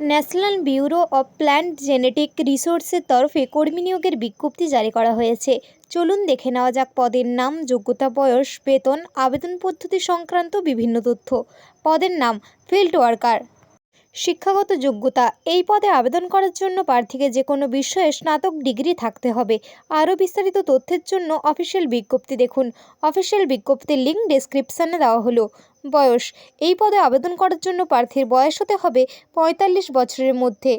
National bureau of plant genetic রিসোর্সের তরফে কর্মী নিয়োগের বিজ্ঞপ্তি জারি করা হয়েছে। চলুন দেখে নেওয়া যাক পদের নাম, যোগ্যতা, বয়স, বেতন, আবেদন পদ্ধতি সংক্রান্ত বিভিন্ন তথ্য। পদের নাম, ফিল্ড ওয়ার্কার। শিক্ষাগত যোগ্যতা, এই পদে আবেদন করার জন্য প্রার্থীকে যে কোনো বিষয়ে স্নাতক ডিগ্রি থাকতে হবে। আরও বিস্তারিত তথ্যের জন্য অফিসিয়াল বিজ্ঞপ্তি দেখুন। অফিসিয়াল বিজ্ঞপ্তির লিঙ্ক ডেসক্রিপশানে দেওয়া হলো। বয়স। এই পদে আবেদন করার জন্য প্রার্থীর বয়স হতে হবে পঁয়তাল্লিশ বছরের মধ্যে।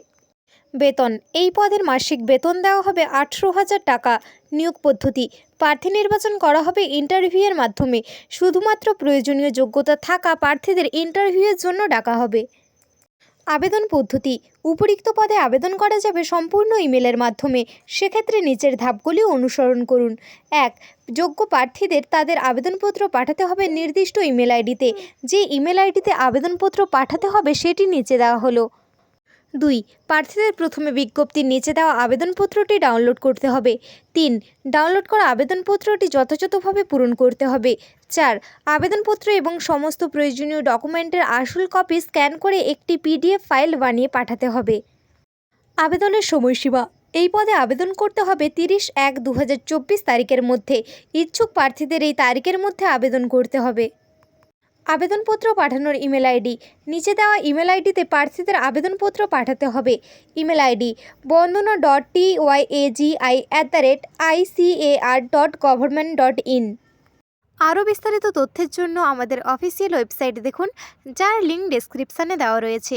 বেতন। এই পদের মাসিক বেতন দেওয়া হবে আঠেরো হাজার টাকা। নিয়োগ পদ্ধতি। প্রার্থী নির্বাচন করা হবে ইন্টারভিউয়ের মাধ্যমে। শুধুমাত্র প্রয়োজনীয় যোগ্যতা থাকা প্রার্থীদের ইন্টারভিউয়ের জন্য ডাকা হবে। আবেদন পদ্ধতি। উপরিক্ত পদে আবেদন করা যাবে সম্পূর্ণ ইমেলের মাধ্যমে। সেক্ষেত্রে নিচের ধাপগুলি অনুসরণ করুন। এক, যোগ্য প্রার্থীদের তাদের আবেদনপত্র পাঠাতে হবে নির্দিষ্ট ইমেল আইডিতে। যে ইমেল আইডিতে আবেদনপত্র পাঠাতে হবে সেটি নিচে দেওয়া হলো। দুই, প্রার্থীদের প্রথমে বিজ্ঞপ্তির নিচে দেওয়া আবেদনপত্রটি ডাউনলোড করতে হবে। তিন, ডাউনলোড করা আবেদনপত্রটি যথাযথভাবে পূরণ করতে হবে। চার, আবেদনপত্র এবং সমস্ত প্রয়োজনীয় ডকুমেন্টের আসল কপি স্ক্যান করে একটি পিডিএফ ফাইল বানিয়ে পাঠাতে হবে। আবেদনের সময়সীমা। এই পদে আবেদন করতে হবে তিরিশ এক দু তারিখের মধ্যে। ইচ্ছুক প্রার্থীদের এই তারিখের মধ্যে আবেদন করতে হবে। আবেদনপত্র পাঠানোর ইমেল আইডি। নিচে দেওয়া ইমেল আইডিতে প্রার্থীদের আবেদনপত্র পাঠাতে হবে। Email ID Vandana dot T Y A G I at the rate ICAR dot government dot in আরও বিস্তারিত তথ্যের জন্য আমাদের অফিসিয়াল ওয়েবসাইট দেখুন, যার লিঙ্ক ডেসক্রিপশানে দেওয়া রয়েছে।